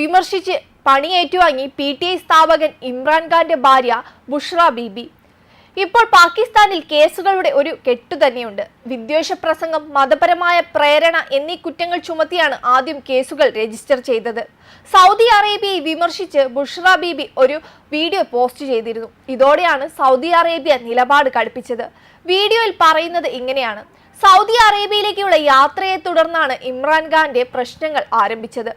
വിമർശിച്ച് പണിയേറ്റുവാങ്ങി P T I സ്ഥാപകൻ ഇമ്രാൻഖാന്റെ ഭാര്യ ബുഷ്ര ബീബി. ഇപ്പോൾ പാകിസ്ഥാനിൽ കേസുകളുടെ ഒരു കെട്ടു തന്നെയുണ്ട്. വിദ്വേഷ പ്രസംഗം മതപരമായ പ്രേരണ എന്നീ കുറ്റങ്ങൾ ചുമത്തിയാണ് ആദ്യം കേസുകൾ രജിസ്റ്റർ ചെയ്തത്. സൗദി അറേബ്യയെ വിമർശിച്ച് ബുഷ്ര ബീബി ഒരു വീഡിയോ പോസ്റ്റ് ചെയ്തിരുന്നു. ഇതോടെയാണ് സൗദി അറേബ്യ നിലപാട് കടുപ്പിച്ചത്. വീഡിയോയിൽ പറയുന്നത് ഇങ്ങനെയാണ്. സൗദി അറേബ്യയിലേക്കുള്ള യാത്രയെ തുടർന്നാണ് ഇമ്രാൻഖാന്റെ പ്രശ്നങ്ങൾ ആരംഭിച്ചത്.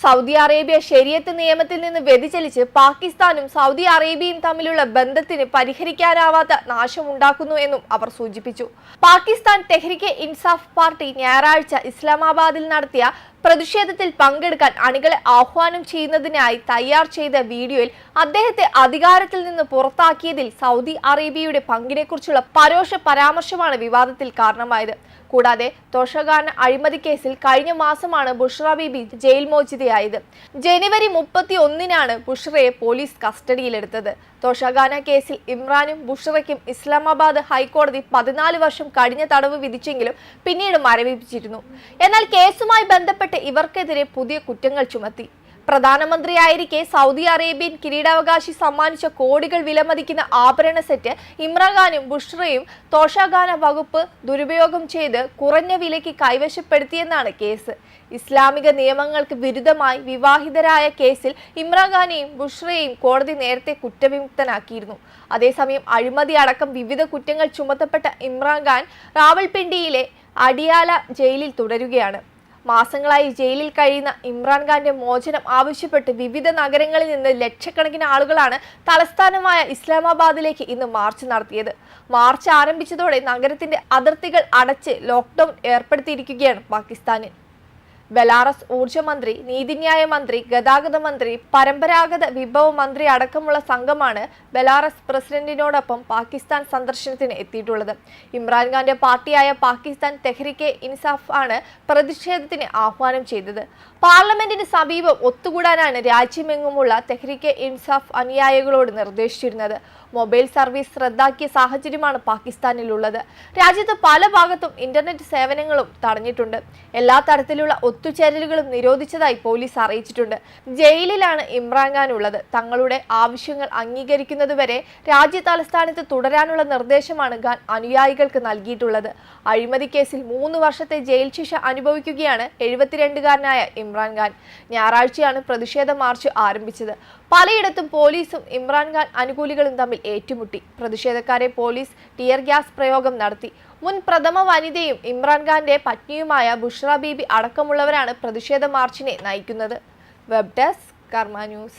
സൗദി അറേബ്യ ശരിയത്ത് നിയമത്തിൽ നിന്ന് വ്യതിചലിച്ച് പാകിസ്ഥാനും സൗദി അറേബ്യയും തമ്മിലുള്ള ബന്ധത്തിന് പരിഹരിക്കാനാവാത്ത നാശമുണ്ടാക്കുന്നു എന്നും അവർ സൂചിപ്പിച്ചു. പാകിസ്ഥാൻ തെഹ്രിക്കെ ഇൻസാഫ് പാർട്ടി ഞായറാഴ്ച ഇസ്ലാമാബാദിൽ നടത്തിയ പ്രതിഷേധത്തിൽ പങ്കെടുക്കാൻ അണികളെ ആഹ്വാനം ചെയ്യുന്നതിനായി തയ്യാർ ചെയ്ത വീഡിയോയിൽ അദ്ദേഹത്തെ അധികാരത്തിൽ നിന്ന് പുറത്താക്കിയതിൽ സൗദി അറേബ്യയുടെ പങ്കിനെക്കുറിച്ചുള്ള പരോക്ഷ പരാമർശമാണ് വിവാദത്തിൽ കാരണമായത്. കൂടാതെ തോഷഗാന അഴിമതി കേസിൽ കഴിഞ്ഞ മാസമാണ് ബുഷ്ര ബീബി ജയിൽ മോചിതയായത്. ജനുവരി മുപ്പത്തി ഒന്നിനാണ് ബുഷ്രയെ പോലീസ് കസ്റ്റഡിയിലെടുത്തത്. തോഷഗാന കേസിൽ ഇമ്രാനും ബുഷ്രയ്ക്കും ഇസ്ലാമാബാദ് ഹൈക്കോടതി പതിനാല് വർഷം കഴിഞ്ഞ തടവ് വിധിച്ചെങ്കിലും പിന്നീട് മരവിപ്പിച്ചിരുന്നു. എന്നാൽ കേസുമായി ബന്ധപ്പെട്ട് ഇവർക്കെതിരെ പുതിയ കുറ്റങ്ങൾ ചുമത്തി. പ്രധാനമന്ത്രിയായിരിക്കെ സൗദി അറേബ്യൻ കിരീടാവകാശി സമ്മാനിച്ച കോടികൾ വിലമതിക്കുന്ന ആഭരണ സെറ്റ് ഇമ്രാഖാനും ബുഷ്റയും തോഷാഖാന വകുപ്പ് ദുരുപയോഗം ചെയ്ത് കുറഞ്ഞ വിലയ്ക്ക് കൈവശപ്പെടുത്തിയെന്നാണ് കേസ്. ഇസ്ലാമിക നിയമങ്ങൾക്ക് വിരുദ്ധമായി വിവാഹിതരായ കേസിൽ ഇമ്രാഖാനെയും ബുഷ്റയെയും കോടതി നേരത്തെ കുറ്റവിമുക്തനാക്കിയിരുന്നു. അതേസമയം അഴിമതി അടക്കം വിവിധ കുറ്റങ്ങൾ ചുമത്തപ്പെട്ട ഇമ്രാഖാൻ റാവൽപിണ്ടിയിലെ അടിയാല ജയിലിൽ തുടരുകയാണ്. മാസങ്ങളായി ജയിലിൽ കഴിയുന്ന ഇമ്രാൻഖാന്റെ മോചനം ആവശ്യപ്പെട്ട് വിവിധ നഗരങ്ങളിൽ നിന്ന് ലക്ഷക്കണക്കിന് ആളുകളാണ് തലസ്ഥാനമായ ഇസ്ലാമാബാദിലേക്ക് ഇന്ന് മാർച്ച് നടത്തിയത്. മാർച്ച് ആരംഭിച്ചതോടെ നഗരത്തിന്റെ അതിർത്തികൾ അടച്ച് ലോക്ക്ഡൌൺ ഏർപ്പെടുത്തിയിരിക്കുകയാണ് പാകിസ്ഥാന്. ബെലാറസ് ഊർജ മന്ത്രി നീതിന്യായ മന്ത്രി ഗതാഗത മന്ത്രി പരമ്പരാഗത വിഭവ മന്ത്രി അടക്കമുള്ള സംഘമാണ് ബെലാറസ് പ്രസിഡന്റിനോടൊപ്പം പാകിസ്ഥാൻ സന്ദർശനത്തിന് എത്തിയിട്ടുള്ളത്. ഇമ്രാൻഖാന്റെ പാർട്ടിയായ പാകിസ്ഥാൻ തെഹ്രിക്കെ ഇൻസാഫ് ആണ് പ്രതിഷേധത്തിന് ആഹ്വാനം ചെയ്തത്. പാർലമെന്റിന് സമീപം ഒത്തുകൂടാനാണ് രാജ്യമെങ്ങുമുള്ള തെഹ്രിക്കെ ഇൻസാഫ് അനുയായികളോട് നിർദ്ദേശിച്ചിരുന്നത്. മൊബൈൽ സർവീസ് റദ്ദാക്കിയ സാഹചര്യമാണ് പാകിസ്ഥാനിലുള്ളത്. രാജ്യത്ത് പല ഭാഗത്തും ഇന്റർനെറ്റ് സേവനങ്ങളും തടഞ്ഞിട്ടുണ്ട്. എല്ലാ തരത്തിലുള്ള ഒത്തുചേരലുകളും നിരോധിച്ചതായി പോലീസ് അറിയിച്ചിട്ടുണ്ട്. ജയിലിലാണ് ഇമ്രാൻഖാൻ ഉള്ളത് തങ്ങളുടെ ആവശ്യങ്ങൾ അംഗീകരിക്കുന്നതുവരെ രാജ്യ തലസ്ഥാനത്ത് തുടരാനുള്ള നിർദ്ദേശമാണ് ഖാൻ അനുയായികൾക്ക് നൽകിയിട്ടുള്ളത്. അഴിമതി കേസിൽ മൂന്ന് വർഷത്തെ ജയിൽ ശിക്ഷ അനുഭവിക്കുകയാണ് എഴുപത്തിരണ്ടുകാരനായ ഇമ്രാൻഖാൻ. ഞായറാഴ്ചയാണ് പ്രതിഷേധ മാർച്ച് ആരംഭിച്ചത്. പലയിടത്തും പോലീസും ഇമ്രാൻഖാൻ അനുകൂലികളും തമ്മിൽ ഏറ്റുമുട്ടി. പ്രതിഷേധക്കാരെ പോലീസ് ടിയർ ഗ്യാസ് പ്രയോഗം നടത്തി. മുൻ പ്രഥമ വനിതയും ഇമ്രാൻഖാന്റെ പത്നിയുമായ ബുഷ്ര ബീബി അടക്കമുള്ളവരാണ് പ്രതിഷേധ മാർച്ചിനെ നയിക്കുന്നത്. Web desk Karma news.